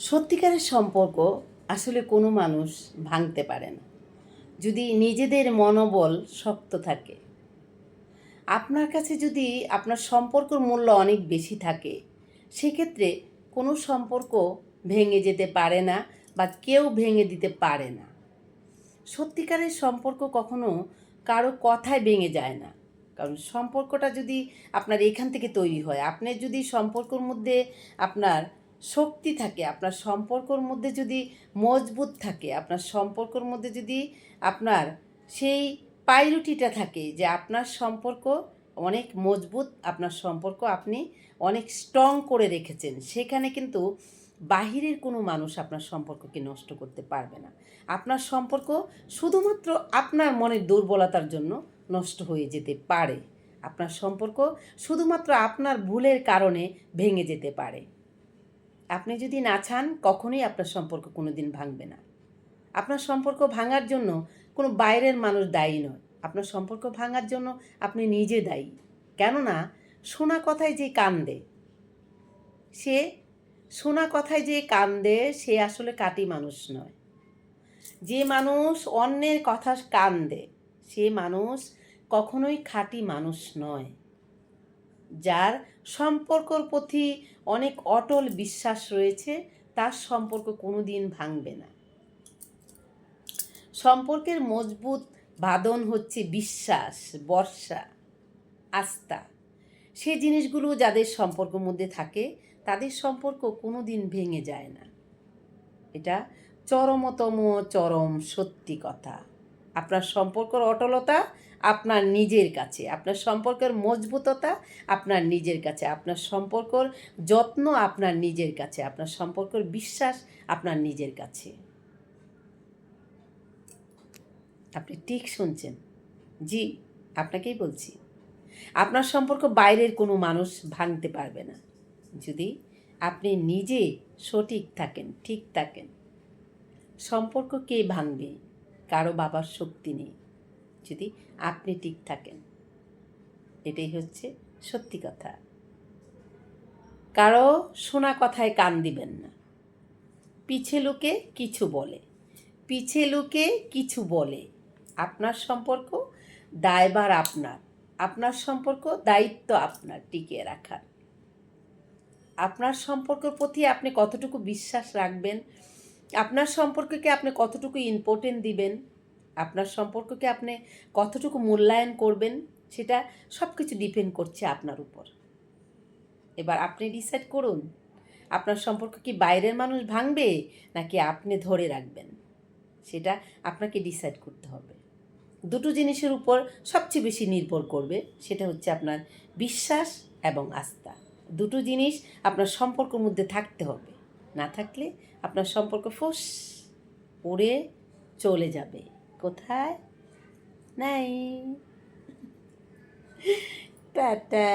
সত্যিকারের সম্পর্ক আসলে কোনো মানুষ ভাঙতে পারে না। যদি নিজেদের মনোবল শক্ত থাকে, আপনার কাছে যদি আপনার সম্পর্কর মূল্য অনেক বেশি থাকে, সেক্ষেত্রে কোনো সম্পর্ক ভেঙে যেতে পারে না বা কেউ ভেঙে দিতে পারে না। সত্যিকারের সম্পর্ক কখনো কারও কথায় ভেঙে যায় না। কারণ সম্পর্কটা যদি আপনার এখান থেকে তৈরি হয় আপনার যদি সম্পর্কর মধ্যে আপনার শক্তি থাকে, আপনার সম্পর্কর মধ্যে যদি মজবুত থাকে, আপনার সম্পর্কর মধ্যে যদি আপনার সেই পাইরুটিটা থাকে যে আপনার সম্পর্ক অনেক মজবুত, আপনার সম্পর্ক আপনি অনেক স্ট্রং করে রেখেছেন, সেখানে কিন্তু বাহিরের কোনো মানুষ আপনার সম্পর্ককে নষ্ট করতে পারবে না। আপনার সম্পর্ক শুধুমাত্র আপনার মনের দুর্বলতার জন্য নষ্ট হয়ে যেতে পারে। আপনার সম্পর্ক শুধুমাত্র আপনার ভুলের কারণে ভেঙে যেতে পারে। আপনি যদি না চান, কখনোই আপনার সম্পর্ক কোনো দিন ভাঙবে না। আপনার সম্পর্ক ভাঙার জন্য কোনো বাইরের মানুষ দায়ী নয়। আপনার সম্পর্ক ভাঙার জন্য আপনি নিজে দায়ী। কেননা শোনা কথায় যে কান্দে, সে শোনা কথায় যে কান্দে, সে আসলে কাটি মানুষ নয়। যে মানুষ অন্যের কথা কান্দে, সে মানুষ কখনোই খাঁটি মানুষ নয়। যার সম্পর্কর প্রতি অনেক অটল বিশ্বাস রয়েছে, তার সম্পর্ক কোনো দিন ভাঙবে না। সম্পর্কের মজবুত বাঁধন হচ্ছে বিশ্বাস বর্ষা আস্থা। সে জিনিসগুলো যাদের সম্পর্কের মধ্যে থাকে, তাদের সম্পর্ক কোনো দিন ভেঙে যায় না। এটা চরমতম চরম সত্যি কথা। আপনার সম্পর্কের অটলতা আপনার নিজের কাছে, আপনার সম্পর্কের মজবুততা আপনার নিজের কাছে, আপনার সম্পর্কর যত্ন আপনার নিজের কাছে, আপনার সম্পর্কের বিশ্বাস আপনার নিজের কাছে। আপনি ঠিক শুনছেন? জি, আপনাকেই বলছি। আপনার সম্পর্ক বাইরের কোনো মানুষ ভাঙতে পারবে না। যদি আপনি নিজে সঠিক থাকেন, ঠিক থাকেন, সম্পর্ক কে ভাঙবে? কারও বাবার শক্তি নেই। যদি আপনি ঠিক থাকেন, এটাই হচ্ছে সত্যি কথা। কারও শোনা কথায় কান দিবেন না। পিছে লোকে কিছু বলে, পিছে লোকে কিছু বলে। আপনার সম্পর্ক দায়বার আপনার আপনার সম্পর্ক দায়িত্ব আপনার টিকিয়ে রাখার। আপনার সম্পর্কের প্রতি আপনি কতটুকু বিশ্বাস রাখবেন আপনার সম্পর্ককে আপনি কতটুকু ইম্পর্টেন্ট দিবেন? আপনার সম্পর্ককে আপনি কতটুকু মূল্যায়ন করবেন? সেটা সব কিছু ডিপেন্ড করছে আপনার উপর। এবার আপনি ডিসাইড করুন, আপনার সম্পর্ক কি বাইরের মানুষ ভাঙবে নাকি আপনি ধরে রাখবেন? সেটা আপনাকে ডিসাইড করতে হবে। দুটো জিনিসের উপর সবচেয়ে বেশি নির্ভর করবে, সেটা হচ্ছে আপনার বিশ্বাস এবং আস্থা। দুটো জিনিস আপনার সম্পর্কের মধ্যে থাকতে হবে। না থাকলে আপনার সম্পর্ক ফুস উড়ে চলে যাবে। কোথায়? নাই। টাটা।